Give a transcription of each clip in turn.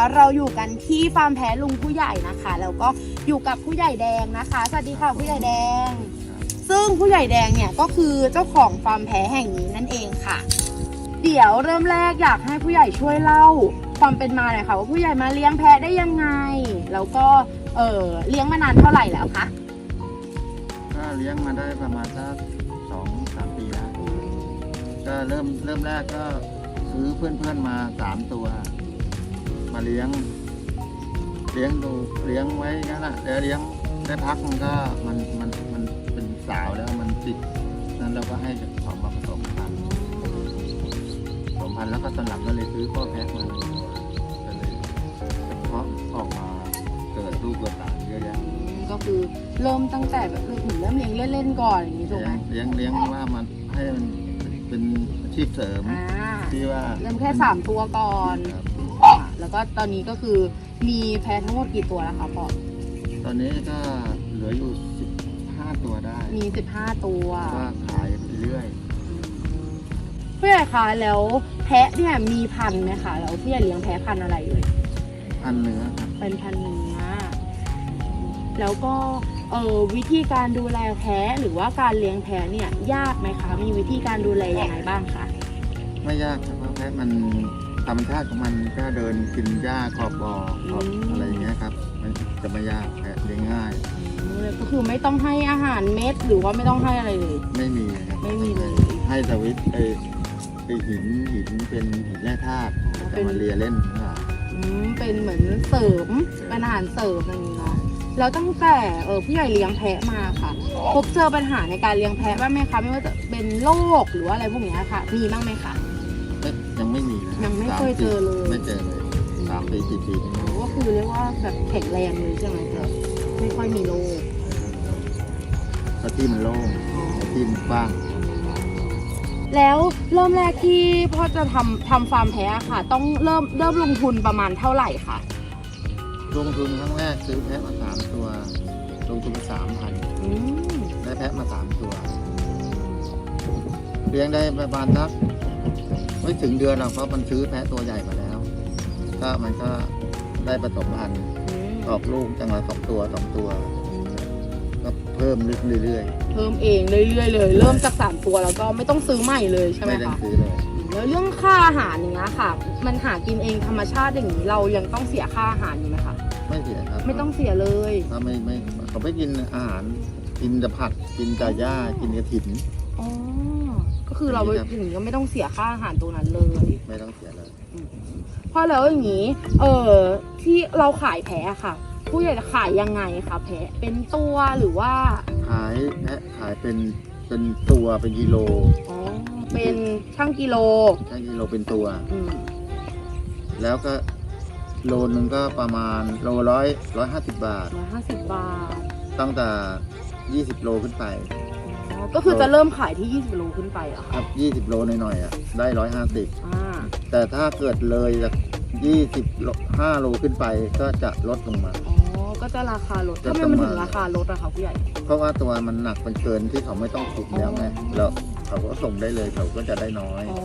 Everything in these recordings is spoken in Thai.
ะเราอยู่กันที่ฟาร์มแพะลุงผู้ใหญ่นะคะ แล้วก็อยู่กับผู้ใหญ่แดงนะคะ สวัสดีค่ะผู้ใหญ่แดง ซึ่งผู้ใหญ่แดงเนี่ยก็คือเจ้าของฟาร์มแพะแห่งนี้นั่นเองค่ะ เดี๋ยวเริ่มแรกอยากให้ผู้ใหญ่ช่วยเล่า ความเป็นมาหน่อยค่ะว่าผู้ใหญ่มาเลี้ยงแพะได้ยังไง แล้วก็เออเลี้ยงมานานเท่าไหร่แล้วคะก็เลี้ยงมาได้ประมาณสักสองสามปีแล้วก็เริ่มเริ่มแรกก็ซื้อเพื่อนๆมาสามตัว มาเลี้ยง เลี้ยงดูเลี้ยงไว้งั้นแหละแล้วเลี้ยงได้พักมันก็มันมันมันเป็นสาวแล้วมันติดนั้นเราก็ให้ของมาผสมพันธุ์ผสมพันธุ์แล้วก็ตอนหลังก็เลยซื้อพ่อแพะมาหนึ่งตัวก็เลยเพาะออกมาเกิดลูกเกิดหลานเยอะแยะก็คือเริ่มตั้งแต่แบบคือถึงเริ่มเลี้ยงเล่นๆก่อนอย่างนี้ถูกไหมเลี้ยงเลี้ยงว่ามันให้มันเป็นอาชีพเสริมอ่าที่ว่าเริ่มแค่สามตัวก่อนครับอ่า แล้วก็ตอนนี้ก็คือมีแพะทั้งหมดกี่ตัวแล้วคะพ่อตอนนี้ก็เหลืออยู่สิบห้าตัวได้มีสิบห้าตัวว่าขายไปเรื่อย ผู้ใหญ่คะแล้วแพะเนี่ยมีพันธุ์ไหมคะแล้วผู้ใหญ่เลี้ยงแพะพันธุ์อะไรเลยพันเนื้อครับเป็นพันธุ์เนื้อแล้วก็เออวิธีการดูแลแพะหรือว่าการเลี้ยงแพะเนี่ยยากไหมคะ มีวิธีการดูแลยังไงบ้างคะ ไม่ยากครับเพราะแพะมัน ธรรมชาติของมันก็เดินกินหญ้าขอบบ่อขอบอะไรอย่างเงี้ยครับ มันจะไม่ยากแพะเลี้ยงง่ายอืมก็คือไม่ต้องให้อาหารเม็ดหรือว่าไม่ต้องให้อะไรเลย ไม่มีครับไม่มีเลย ให้สวิตไอไอหินหินเป็นหินแร่ธาตุจะมาเลียเล่นนี่หว่าอืมเป็นเหมือนเสริมเป็นอาหารเสริมอย่างนี้เนาะแล้วตั้งแต่เออผู้ใหญ่เลี้ยงแพะมาค่ะพบเจอปัญหาในการเลี้ยงแพะบ้างไหมคะไม่ว่าจะเป็นโรคหรือว่าอะไรพวกเนี้ยค่ะ มีบ้างไหมคะไม่ยังไม่มีนะ ยังไม่สาเคยปีเจอเลย ไม่เจอเลยสามปีสี่ปีไม่มีก็คือเรียกว่าแบบแข็งแรงเลยใช่ไหมคะไม่ค่อยมีโรคเพราะที่มันโล่งที่มันกว้าง แล้วเริ่มแรกที่พ่อจะทำทำฟาร์มแพะค่ะ ต้องเริ่มเริ่มลงทุนประมาณเท่าไหร่คะลงทุนครั้งแรกซื้อแพะมาสามตัว ลงทุนไปสามพันอืมได้แพะมาสามตัว เลี้ยงได้ประมาณสัก ไม่ถึงเดือนหรอกเพราะมันซื้อแพะตัวใหญ่มาแล้ว ก็มันก็ได้ผสมพันธุ์อืมออกลูกจังละสองตัวสองตัวก็เพิ่มเรื่อยเพิ่มเองเรื่อยๆเลย เริ่มจากสามตัวแล้วก็ไม่ต้องซื้อใหม่เลยๆใช่ไหมไม่ได้คะซื้อเลยแล้วเรื่องค่าอาหารอย่างเงี้ยค่ะ มันหากินเองธรรมชาติอย่างนี้เรายังต้องเสียค่าอาหารอยู่ไหมคะไม่เสียครับไม่ต้องเสียเลย ถ้าไม่ไม่เขาไม่กินอาหารกินแต่ผักกินแต่หญ้ากินกระถิ่นอ๋อก็ คือเราครับถึงก็ไม่ต้องเสียค่าอาหารตรงนั้นเลย ไม่ต้องเสียเลยเพราะแล้วอย่างนี้ เออที่เราขายแพ้ค่ะ ผู้ใหญ่จะขายยังไงคะแพ้เป็นตัวหรือว่า ขายแพะขายเป็นเป็นตัวเป็นกิโลอ๋อเป็นช่างกิโลใช่กิโลเป็นตัว อืมแล้วก็โลนึงก็ประมาณโลร้อยร้อยห้าสิบบาทร้อยห้าสิบบาทตั้งแต่ยี่สิบโลขึ้นไปอ๋อ ก็คือจะเริ่มขายที่ 20โลขึ้นไปเหรอคคะรับยี่สิบโลหน่อยๆอะได้ร้อยห้าสิบอ่าแต่ถ้าเกิดเลยจากยี่สิบห้าโลขึ้นไปก็จะลดลงมา อ๋อก็จะราคาลดจะทำไมมันประมาณถึงราคาลดอะคะผู้ใหญ่ เพราะว่าตัวมันหนักมันเกินที่เขาไม่ต้องขุดแล้วไงแล้วเขาก็ส่งได้เลยเขาก็จะได้น้อย อ๋อ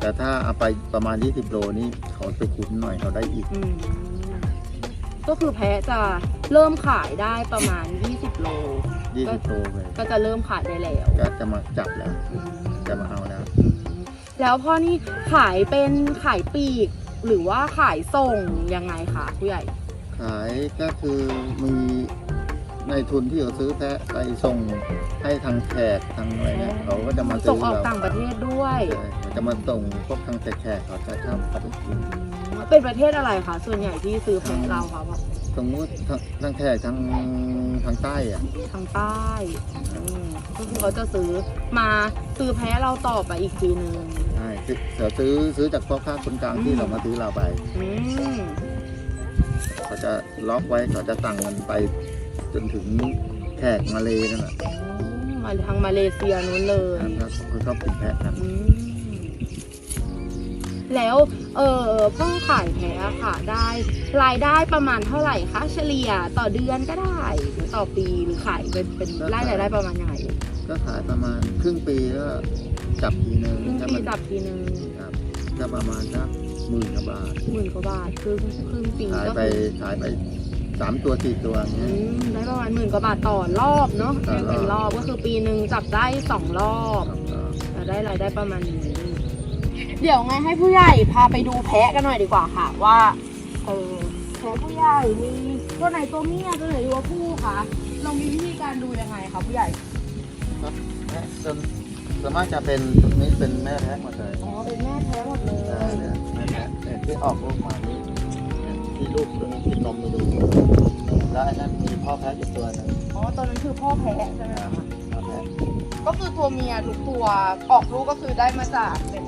แต่ถ้าเอาไปประมาณ 20 โลนี่เขาไปขุดหน่อยเขาได้อีก อืมก็คือแพ้จะ เริ่มขายได้ประมาณ 20 โล20โลเลยก็จะเริ่มขายได้แล้วก็จะมาจับแล้ว อืมจะมาเอาแล้ว แล้วพ่อนี่ขายเป็นขายปลีก หรือว่าขายส่งยังไงคะผู้ใหญ่ ขายก็คือมีในทุนที่เขาซื้อแพะไปส่งให้ทางแขกทางอะไรเนี่ยเขาก็จะมาส่ซื้งอออกเราต่างประเทศด้วย ใช่เขาจะมาส่งพวกทางแขกๆเขาจะชอบเขาไปกินเป็นประเทศอะไรคะส่วนใหญ่ที่ซื้อแพะเราคะพ่อ สมมติทางทางแขกทางทางใต้อะทางใต้อืมก็คือเขาจะซื้อมาซื้อแพะเราต่อไปอีกทีนึงใช่ซื้อเดี๋ยวซื้อซื้อจากพ่อค้าคนกลางที่เรามาซื้อเราไป อืมเขาจะล็อกไว้เขาจะสั่งมันไป จนถึงแขกมาเลยนั่นแหละมาทางมาเลเซียนู้นเลยนะครับเขาชอบกินแพะกัน อืม แล้วเออพ่อขายแพะค่ะ ได้รายได้ประมาณเท่าไหร่คะเฉลี่ยต่อเดือนก็ได้หรือต่อปีหรือขายเป็นเป็นรายได้ประมาณยังไงก็ขายประมาณครึ่งปีก็จับทีนึงครึ่งถ้าปีมันจับทีนึงครับก็ประมาณสักหมื่นกว่าบาทหมื่นกว่าบาทครึ่งครึ่งปีขายก็ไปคือขายไปสามตัวสี่ตัวอย่างอืเงี้ยมได้ประมาณหมื่นกว่าบาทต่อรอบเนาะต่อรอบเป็นรอบก็คือปีหนึ่งจับได้สองรอบครับจะได้รายได้ประมาณนี้ เดี๋ยวไงให้ผู้ใหญ่พาไปดูแพะกันหน่อยดีกว่าค่ะ ว่าเออแพะผู้ใหญ่มีตัวไหนตัวเมียตัวไหนตัวผู้คะเรามีวิธีการดูยังไงคะผู้ใหญ่แม่ส่วนส่วนมากจะเป็นนี่เป็นแม่แท้หมดเลยอ๋อเป็นแม่แท้หมดเลยอ่าเนี่ยแม่แท้เนี่ยที่ออกลูกมานี่เนี่ยที่ลูกตรงนี้กินนมมาดูแล้วอันนั้นมีพ่อแพ้อยู่ตัวหนึงอ๋อตอนนั้นคือพ่อแพะใช่ไหมคะพ่อแพ้ก็คือตัวเมียทุกตัวออกลูกก็คือได้มาจากเป็น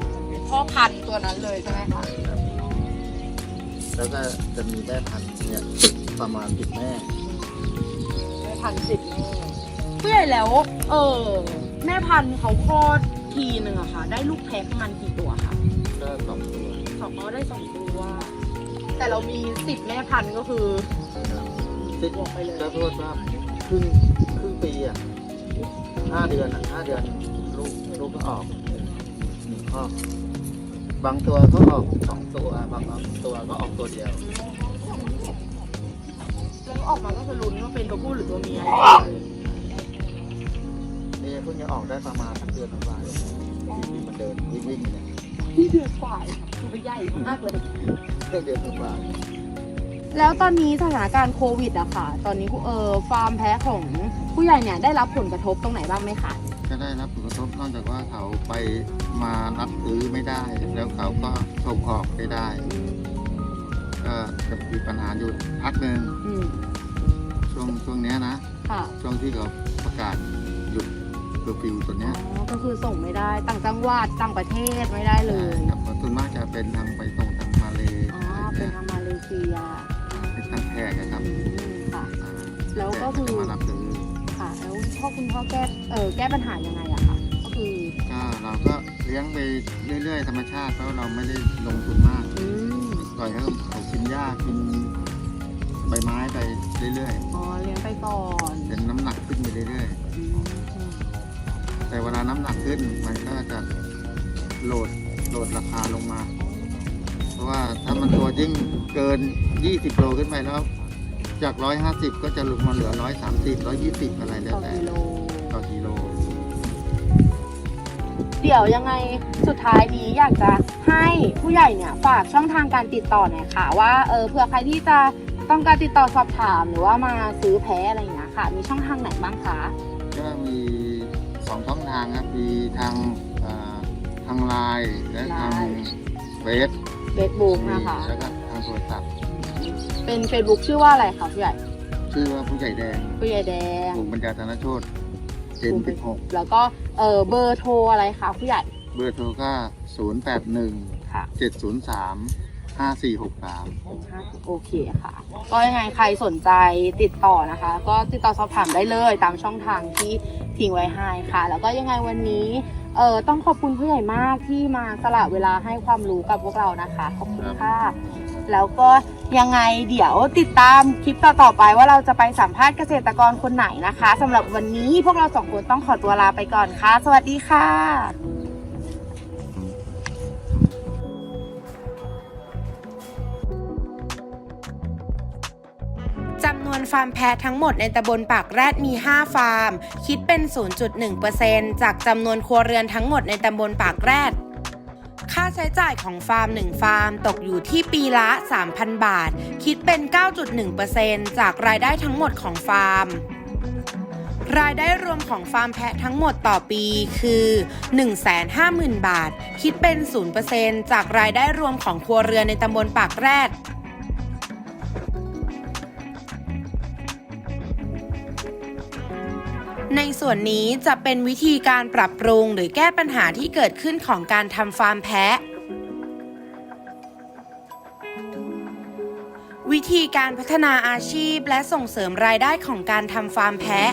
พ่อพันธุ์ตัวนั้นเลยใช่ไหมคะครับแล้วก็จะมีแม่พันธุ์เนี่ยประมาณสิบแม่แม่พันธุ์สิบแม่ผู้ใหญ่แล้ว เออ แม่พันธุ์เขาคลอดทีหนึ่งอะค่ะ ได้ลูกแพะประมาณกี่ตัวคะก็สองตัวสองเขาได้สองตัว แต่เรามีสิบแม่พันธุ์ก็คือ ติดบวกไปเลย ก็โทษว่าครึ่งครึ่งปีอะห้าเดือนอะห้าเดือนลูกลูกก็ออกหนึ่งข้อ บางตัวก็ออกสองตัว บางตัวก็ออกตัวเดียว แล้วออกมาก็คือลุ้นว่าเป็นตัวผู้หรือตัวเมียนี่เพิ่งจะออกได้ประมาณสักเดือนกว่าที่มันเดินวิ่งๆเนี่ยที่เดือดฝ่ายคือใหญ่มากเลยเพิ่งเดือนกว่าแล้วตอนนี้สถานการณ์โควิดอะค่ะ ตอนนี้เออฟาร์มแพะของผู้ใหญ่เนี่ยได้รับผลกระทบตรงไหนบ้างไหมคะ ก็ได้รับผลกระทบนอกจากว่าเขาไปมารับซื้อไม่ได้ แล้วเขาก็ส่งออกไม่ได้ ก็จะมีปัญหาอยู่พักหนึ่งอืมช่วงช่วงเนี้ยนะ ค่ะช่วงที่เขาประกาศหยุดเคอร์ฟิวตัวอ๋เนี้ยอก็คือส่งไม่ได้ต่างจังหวัดต่างประเทศไม่ได้เลยครับเพราะส่วนมากจะเป็นทางไปส่งทางมาเลอ๋อเป็นทางมาเลเซียเป็นทางแขกนะครับอืมค่ะอ่าแล้วก็คือแขจะมารับซื้อค่ะ แล้วพ่อคุณพ่อแก้เออแก้ปัญหายังไงอะคะก็คือก็เราก็เลี้ยงไปเรื่อยๆ ธรรมชาติเพราะเราไม่ได้ลงทุนมากอืมปล่อยให้เขากินหญ้ากินใบไม้ไปเรื่อยอ๋อเลี้ยงไปก่อนๆเป็นน้ำหนักขึ้นไปเรื่อยอืมๆ แต่เวลาน้ำหนักขึ้นมันก็จะโหลดโหลดราคาลงมา เพราะว่าถ้ามันตัวยิ่งเกิน 20โลขึ้นไปแล้ว จาก 150 ก็จะลงมาเหลือ 130 120 อะไรแล้วต่อแต่กิโลต่อกิโล เดี๋ยวยังไงสุดท้ายนี้อยากจะให้ผู้ใหญ่เนี่ยฝากช่องทางการติดต่อหน่อยค่ะ ว่าเออเผื่อใครที่จะต้องการติดต่อสอบถามหรือว่ามาซื้อแพ้อะไรอย่างเงี้ยค่ะ มีช่องทางไหนบ้างคะก็มีสองช่องทางครับมีทางเอ่อทางไลน์และทางเฟซเฟซบุ๊กมีนะคะแล้วก็ทางโทรศัพท์ เป็น Facebook ชื่อว่าอะไรคะผู้ใหญ่ชื่อว่าผู้ใหญ่แดงผู้ใหญ่แดงกลุ่มปัญญาธนโชตเจนสิบหกแล้วก็เออเบอร์โทรอะไรคะผู้ใหญ่เบอร์โทรก็ศูนย์แปดหนึ่งค่ะเจ็ดศูนย์สามห้าสี่หกสามโอเคค่ะ ก็ยังไงใครสนใจติดต่อนะคะ ก็ติดต่อสอบถามได้เลยตามช่องทางที่ทิ้งไว้ให้ค่ะ แล้วก็ยังไงวันนี้ เออต้องขอบคุณผู้ใหญ่มากที่มาสละเวลาให้ความรู้กับพวกเรานะคะ ขอบคุณค่ะ แล้วก็ยังไงเดี๋ยวติดตามคลิปต่อๆไปว่าเราจะไปสัมภาษณ์เกษตรกรคนไหนนะคะสำหรับวันนี้พวกเราสองคนต้องขอตัวลาไปก่อนค่ะ สวัสดีค่ะ ฟาร์มแพะทั้งหมดในตำบลปากแรดมี 5 ฟาร์ม คิดเป็น 0.1%จากจำนวนครัวเรือนทั้งหมดในตำบลปากแรดค่าใช้จ่ายของฟาร์ม 1 ฟาร์ม ตกอยู่ที่ปีละ 3,000 บาท คิดเป็น 9.1%จากรายได้ทั้งหมดของฟาร์ม รายได้รวมของฟาร์มแพะทั้งหมดต่อปีคือ 150,000 บาท คิดเป็น 0%จากรายได้รวมของครัวเรือนในตำบลปากแรด ในส่วนนี้จะเป็นวิธีการปรับปรุงหรือแก้ปัญหาที่เกิดขึ้นของการทำฟาร์มแพะ วิธีการพัฒนาอาชีพและส่งเสริมรายได้ของการทำฟาร์มแพะ